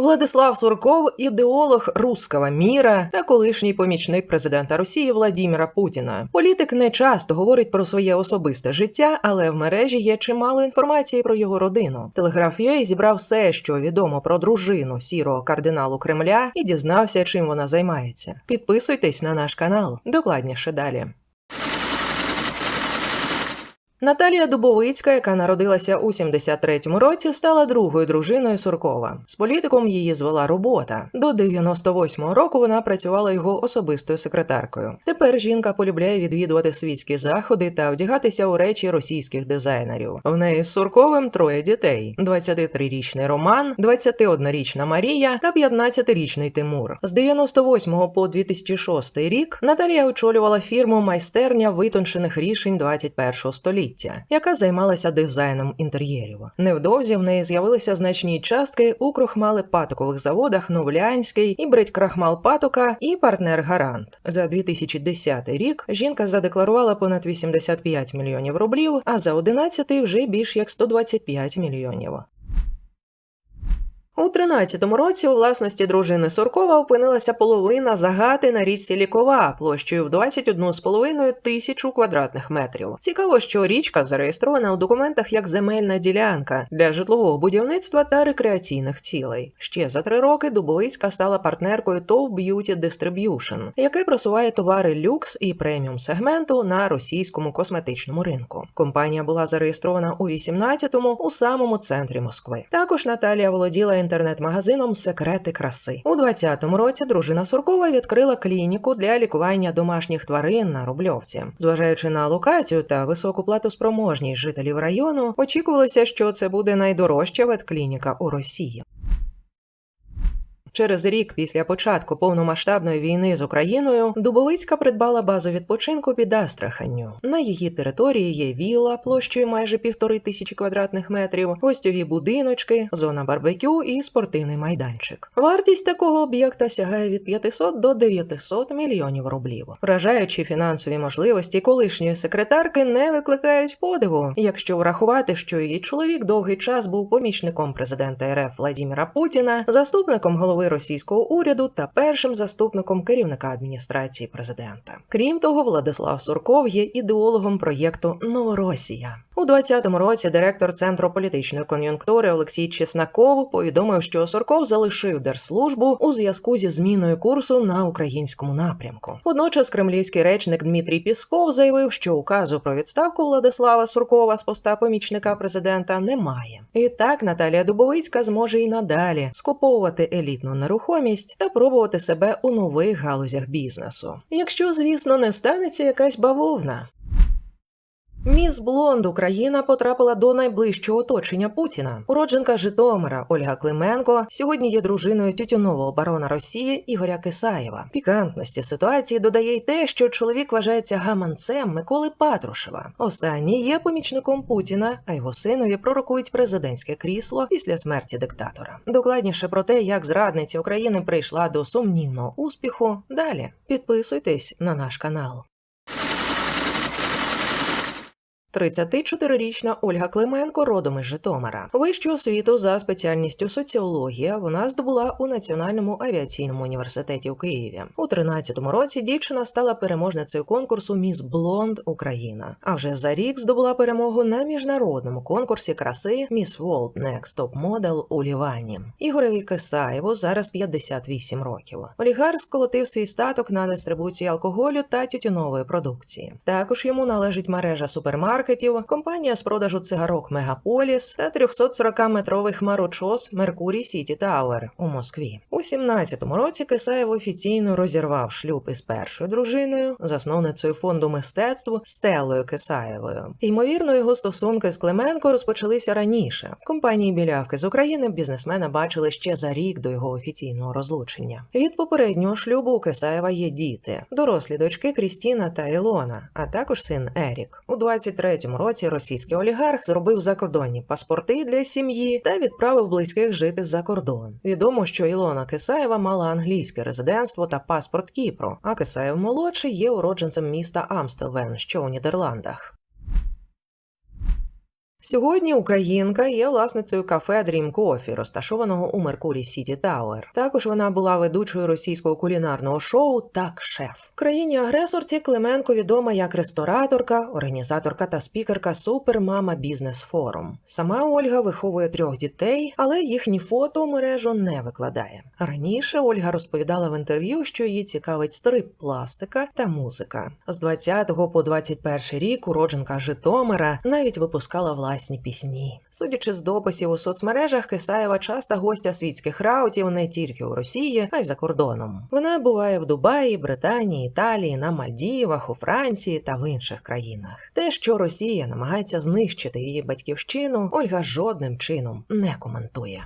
Владислав Сурков ідеолог руского міра та колишній помічник президента Росії Владіміра Путіна. Політик не часто говорить про своє особисте життя, але в мережі є чимало інформації про його родину. Телеграф зібрав все, що відомо про дружину сірого кардиналу Кремля, і дізнався, чим вона займається. Підписуйтесь на наш канал. Докладніше далі. Наталія Дубовицька, яка народилася у 73-му році, стала другою дружиною Суркова. З політиком її звела робота. До 98-го року вона працювала його особистою секретаркою. Тепер жінка полюбляє відвідувати світські заходи та вдягатися у речі російських дизайнерів. В неї з Сурковим троє дітей: 23-річний Роман, 21-річна Марія та 15-річний Тимур. З 98 по 2006 рік Наталія очолювала фірму майстерня витончених рішень 21 століття яка займалася дизайном інтер'єрів. Невдовзі в неї з'явилися значні частки у крохмали-патокових заводах Новлянський і Брить-Крахмал Патока і партнер Гарант. За 2010 рік жінка задекларувала понад 85 мільйонів рублів, а за 11 вже більш як 125 мільйонів. У 13-му році у власності дружини Суркова опинилася половина загати на річці Лікова площею в 21,5 тисячу квадратних метрів. Цікаво, що річка зареєстрована у документах як земельна ділянка для житлового будівництва та рекреаційних цілей. Ще за три роки Дубовицька стала партнеркою TOV Beauty Distribution, яке просуває товари люкс і преміум сегменту на російському косметичному ринку. Компанія була зареєстрована у 18-му у самому центрі Москви. Також Наталія володіла інтернет-магазином Секрети краси. У 20-му році дружина Суркова відкрила клініку для лікування домашніх тварин на Рубльовці. Зважаючи на локацію та високу платоспроможність жителів району, очікувалося, що це буде найдорожча ветклініка у Росії. Через рік після початку повномасштабної війни з Україною Дубовицька придбала базу відпочинку під Астраханню. На її території є вілла площею майже півтори тисячі квадратних метрів, гостьові будиночки, зона барбекю і спортивний майданчик. Вартість такого об'єкта сягає від 500 до 900 мільйонів рублів. Вражаючі фінансові можливості колишньої секретарки не викликають подиву, якщо врахувати, що її чоловік довгий час був помічником президента РФ Владіміра Путіна, заступником голови російського уряду та першим заступником керівника адміністрації президента. Крім того, Владислав Сурков є ідеологом проєкту Новоросія. У 2020 році директор центру політичної кон'юнктури Олексій Чеснаков повідомив, що Сурков залишив держслужбу у зв'язку зі зміною курсу на українському напрямку. Водночас кремлівський речник Дмитрій Пісков заявив, що указу про відставку Владислава Суркова з поста помічника президента немає. І так Наталія Дубовицька зможе і надалі скуповувати елітну нерухомість та пробувати себе у нових галузях бізнесу. Якщо, звісно, не станеться якась бавовна. Міс Блонд Україна потрапила до найближчого оточення Путіна. Уродженка Житомира Ольга Клименко сьогодні є дружиною тютюнового барона Росії Ігоря Кисаєва. Пікантності ситуації додає й те, що чоловік вважається гаманцем Миколи Патрушева. Останній є помічником Путіна, а його синові пророкують президентське крісло після смерті диктатора. Докладніше про те, як зрадниця України прийшла до сумнівного успіху. Далі підписуйтесь на наш канал. 34-річна Ольга Клименко родом із Житомира. Вищу освіту за спеціальністю соціологія вона здобула у Національному авіаційному університеті у Києві. У 13-му році дівчина стала переможницею конкурсу Міс Блонд Україна. А вже за рік здобула перемогу на міжнародному конкурсі краси Міс World Next Top Model у Лівані. Ігореві Кисаєву зараз 58 років. Олігарх сколотив свій статок на дистрибуції алкоголю та тютюнової продукції. Також йому належить мережа супермаркетів маркетів, компанія з продажу цигарок Мегаполіс та 340-метровий хмарочос Меркурій Сіті Тауер у Москві. У 17-му році Кисаєв офіційно розірвав шлюб із першою дружиною, засновницею фонду мистецтв Стеллою Кисаєвою. Ймовірно, його стосунки з Клименко розпочалися раніше. Компанії білявки з України бізнесмена бачили ще за рік до його офіційного розлучення. Від попереднього шлюбу у Кисаєва є діти, дорослі дочки Крістіна та Ілона, а також син Ерік. У 23 році російський олігарх зробив закордонні паспорти для сім'ї та відправив близьких жити за кордон. Відомо, що Ілона Кисаєва мала англійське резидентство та паспорт Кіпру, а Кисаєв молодший є уродженцем міста Амстелвен, що у Нідерландах. Сьогодні українка є власницею кафе Dream Coffee, розташованого у Меркурі Сіті Тауер. Також вона була ведучою російського кулінарного шоу Так шеф. В країні агресорці Клименко відома як рестораторка, організаторка та спікерка Супермама Бізнес Форум. Сама Ольга виховує трьох дітей, але їхні фото в мережу не викладає. Раніше Ольга розповідала в інтерв'ю, що її цікавить стрип пластика та музика. З 20 по 21 рік уродженка Житомира навіть випускала власні пісні. Судячи з дописів у соцмережах, Кисаєва часта гостя світських раутів не тільки у Росії, а й за кордоном. Вона буває в Дубаї, Британії, Італії, на Мальдівах, у Франції та в інших країнах. Те, що Росія намагається знищити її батьківщину, Ольга жодним чином не коментує.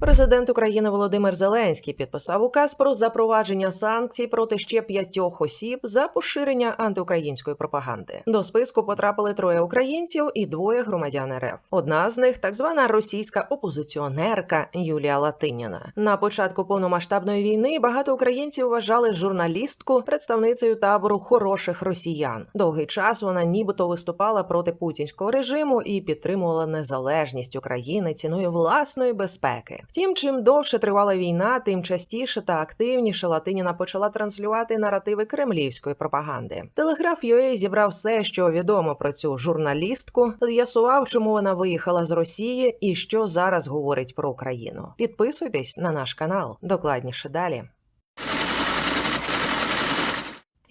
Президент України Володимир Зеленський підписав указ про запровадження санкцій проти ще п'ятьох осіб за поширення антиукраїнської пропаганди. До списку потрапили троє українців і двоє громадян РФ. Одна з них так звана російська опозиціонерка Юлія Латиніна. На початку повномасштабної війни багато українців вважали журналістку представницею табору хороших росіян. Довгий час вона нібито виступала проти путінського режиму і підтримувала незалежність України ціною власної безпеки. Втім, чим довше тривала війна, тим частіше та активніше Латиніна почала транслювати наративи кремлівської пропаганди. Телеграф UA зібрав все, що відомо про цю журналістку, з'ясував, чому вона виїхала з Росії і що зараз говорить про Україну. Підписуйтесь на наш канал. Докладніше далі.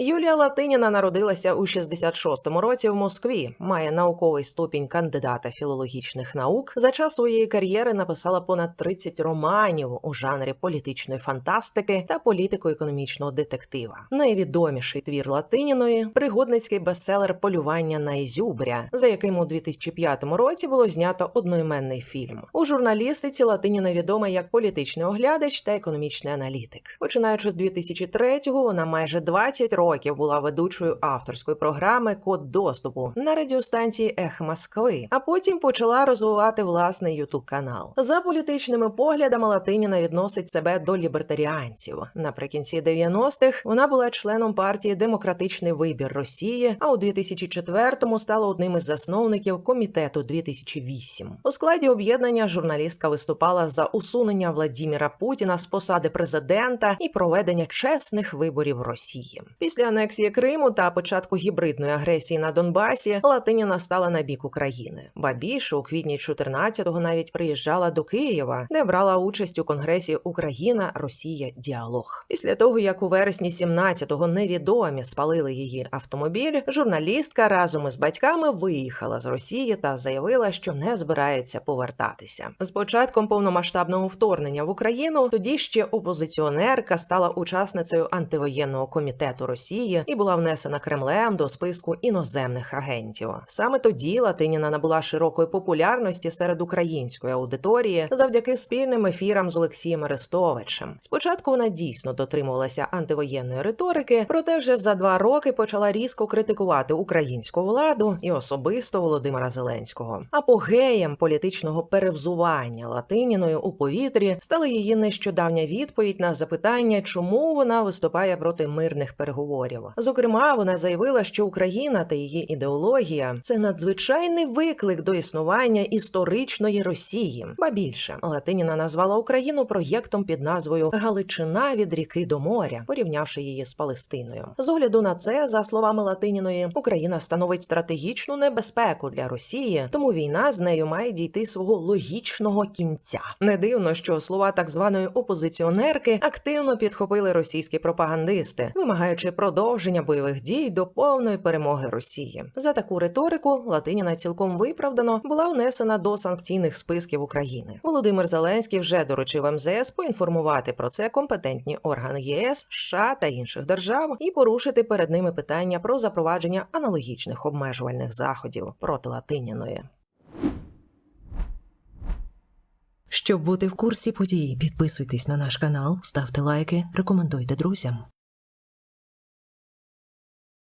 Юлія Латиніна народилася у 66-му році в Москві. Має науковий ступінь кандидата філологічних наук. За час своєї кар'єри написала понад 30 романів у жанрі політичної фантастики та політико-економічного детектива. Найвідоміший твір Латиніної пригодницький бестселер Полювання на Ізюбря, за яким у 2005 році було знято одноіменний фільм. У журналістиці Латиніна відома як політичний оглядач та економічний аналітик. Починаючи з 2003-го, вона майже 20 років років була ведучою авторської програми Код доступу на радіостанції Ех Москви, а потім почала розвивати власний ютуб канал. За політичними поглядами Латиніна відносить себе до лібертаріанців. Наприкінці 90-х вона була членом партії Демократичний вибір Росії, а у 2004-му стала одним із засновників комітету 2008. У складі об'єднання журналістка виступала за усунення Владіміра Путіна з посади президента і проведення чесних виборів Росії. Після анексії Криму та початку гібридної агресії на Донбасі Латиніна стала на бік України. Ба більше у квітні 14-го навіть приїжджала до Києва, де брала участь у конгресі Україна, Росія, діалог. Після того як у вересні 17-го невідомі спалили її автомобіль, журналістка разом із батьками виїхала з Росії та заявила, що не збирається повертатися. З початком повномасштабного вторгнення в Україну тоді ще опозиціонерка стала учасницею антивоєнного комітету Росії і була внесена Кремлем до списку іноземних агентів. Саме тоді Латиніна набула широкої популярності серед української аудиторії завдяки спільним ефірам з Олексієм Арестовичем. Спочатку вона дійсно дотримувалася антивоєнної риторики, проте вже за два роки почала різко критикувати українську владу і особисто Володимира Зеленського. Апогеєм політичного перевзування Латиніною у повітрі стала її нещодавня відповідь на запитання, чому вона виступає проти мирних переговорів. Зокрема, вона заявила, що Україна та її ідеологія це надзвичайний виклик до існування історичної Росії. Ба більше Латиніна назвала Україну проєктом під назвою Галичина від ріки до моря, порівнявши її з Палестиною. З огляду на це, за словами Латиніної, Україна становить стратегічну небезпеку для Росії, тому війна з нею має дійти свого логічного кінця. Не дивно, що слова так званої опозиціонерки активно підхопили російські пропагандисти, вимагаючи продовження бойових дій до повної перемоги Росії. За таку риторику Латиніна цілком виправдано була внесена до санкційних списків України. Володимир Зеленський вже доручив МЗС поінформувати про це компетентні органи ЄС, США та інших держав і порушити перед ними питання про запровадження аналогічних обмежувальних заходів проти Латиніної. Щоб бути в курсі подій, підписуйтесь на наш канал, ставте лайки, рекомендуйте друзям.